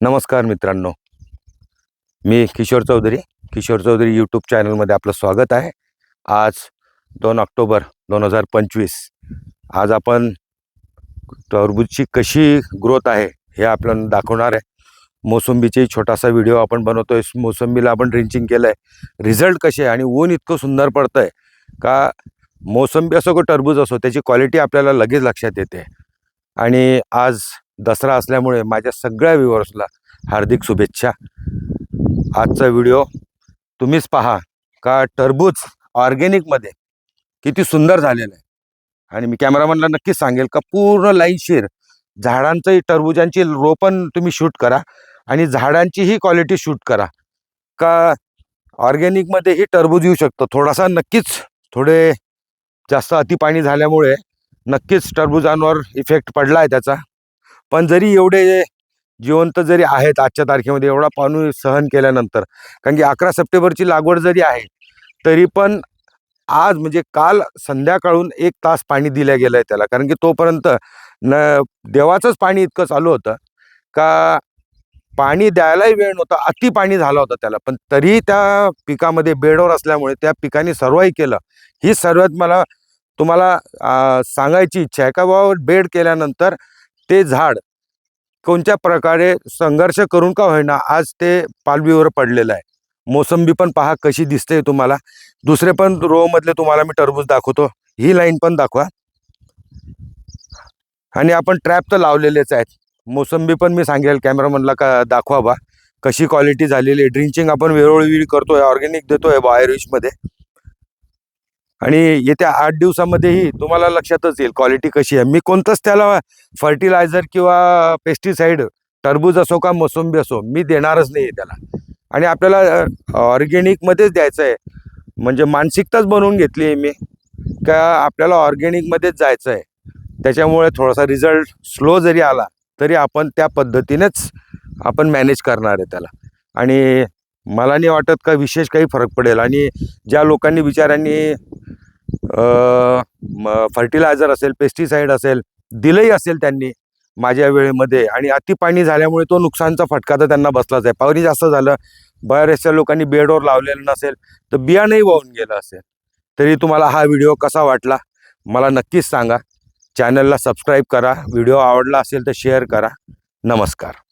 नमस्कार मित्रांनो. मी किशोर चौधरी. किशोर चौधरी यूट्यूब चॅनलमध्ये आपलं स्वागत आहे. आज दोन ऑक्टोबर दोन हजार पंचवीस. आज आपण टरबूजची कशी ग्रोथ आहे हे आपल्याला दाखवणार आहे. मोसंबीची छोटासा व्हिडिओ आपण बनवतोय. मोसंबीला आपण ड्रिंचिंग केलं आहे रिझल्ट कसे आहे? आणि ऊन इतकं सुंदर पडतं आहे का मोसंबी असो का टरबूज असो त्याची क्वालिटी आपल्याला लगेच लक्षात येते. आणि आज दसरा असल्यामुळे माझ्या सगळ्या व्ह्युअर्सला हार्दिक शुभेच्छा. आजचा व्हिडिओ तुम्हीच पहा का टरबूज ऑर्गेनिकमध्ये किती सुंदर झालेलं आहे. आणि मी कॅमेरामॅनला नक्कीच सांगेल का पूर्ण लाईनशीर झाडांचंही टरबुजांची रोपण तुम्ही शूट करा आणि झाडांचीही क्वालिटी शूट करा. का ऑर्गॅनिकमध्येही टरबूज येऊ शकतं. थोडासा नक्कीच थोडे जास्त अतिपाणी झाल्यामुळे नक्कीच टरबुजांवर इफेक्ट पडला आहे त्याचा. पण जरी एवढे जिवंत जरी आहेत आजच्या तारखेमध्ये एवढा पाणी सहन केल्यानंतर कारण की अकरा सप्टेंबरची लागवड जरी आहे तरी पण आज म्हणजे काल संध्याकाळून एक तास पाणी दिलं गेलं आहे त्याला. कारण की तोपर्यंत न देवाचंच पाणी इतकं चालू होतं. का पाणी द्यायलाही वेळ नव्हता अति पाणी झालं होतं त्याला. पण तरी त्या पिकामध्ये बेडवर असल्यामुळे त्या पिकाने सर्वही केलं. ही सर्वात मला तुम्हाला सांगायची इच्छा आहे का बाबा बेड केल्यानंतर ते झाड कोणत्या प्रकारे संघर्ष करून का होईना आज ते पालवीवर पडलेलं आहे. मोसंबी पण पहा कशी दिसते तुम्हाला. दुसरे पण रो मधले तुम्हाला मी टरबूज दाखवतो. ही लाईन पण दाखवा. आणि आपण ट्रॅप तर लावलेलेच आहेत. मोसंबी पण मी सांगेल कॅमेरामनला का दाखवा बा. कशी क्वालिटी झालेली आहे. ड्रिंचिंग आपण वेळोवेळी करतोय ऑर्गेनिक देतोयमध्ये. आणि येत्या आठ दिवसामध्येही तुम्हाला लक्षातच येईल क्वालिटी कशी आहे. मी कोणतंच त्याला फर्टिलायझर किंवा पेस्टिसाईड टरबूज असो का मोसंबी असो मी देणारच नाही त्याला. आणि आपल्याला ऑर्गेनिकमध्येच द्यायचं आहे म्हणजे मानसिकताच बनवून घेतली आहे मी. का आपल्याला ऑर्गेनिकमध्येच जायचं आहे त्याच्यामुळे थोडासा रिझल्ट स्लो जरी आला तरी आपण त्या पद्धतीनेच आपण मॅनेज करणार आहे त्याला. आणि मला नाही वाटत का विशेष काही फरक पडेल. आणि ज्या लोकांनी विचारांनी फर्टिलायझर असेल पेस्टिसाईड असेल दिलंही असेल त्यांनी माझ्या वेळेमध्ये आणि अति पाणी झाल्यामुळे तो नुकसानचा फटका तर त्यांना बसलाच आहे. पाणी जास्त झालं बऱ्याचशा लोकांनी बेडवर लावलेलं नसेल तर बियाणंही वाहून गेलं असेल. तरी तुम्हाला हा व्हिडिओ कसा वाटला? मला नक्कीच सांगा. चॅनलला सबस्क्राईब करा. व्हिडिओ आवडला असेल तर शेअर करा. नमस्कार.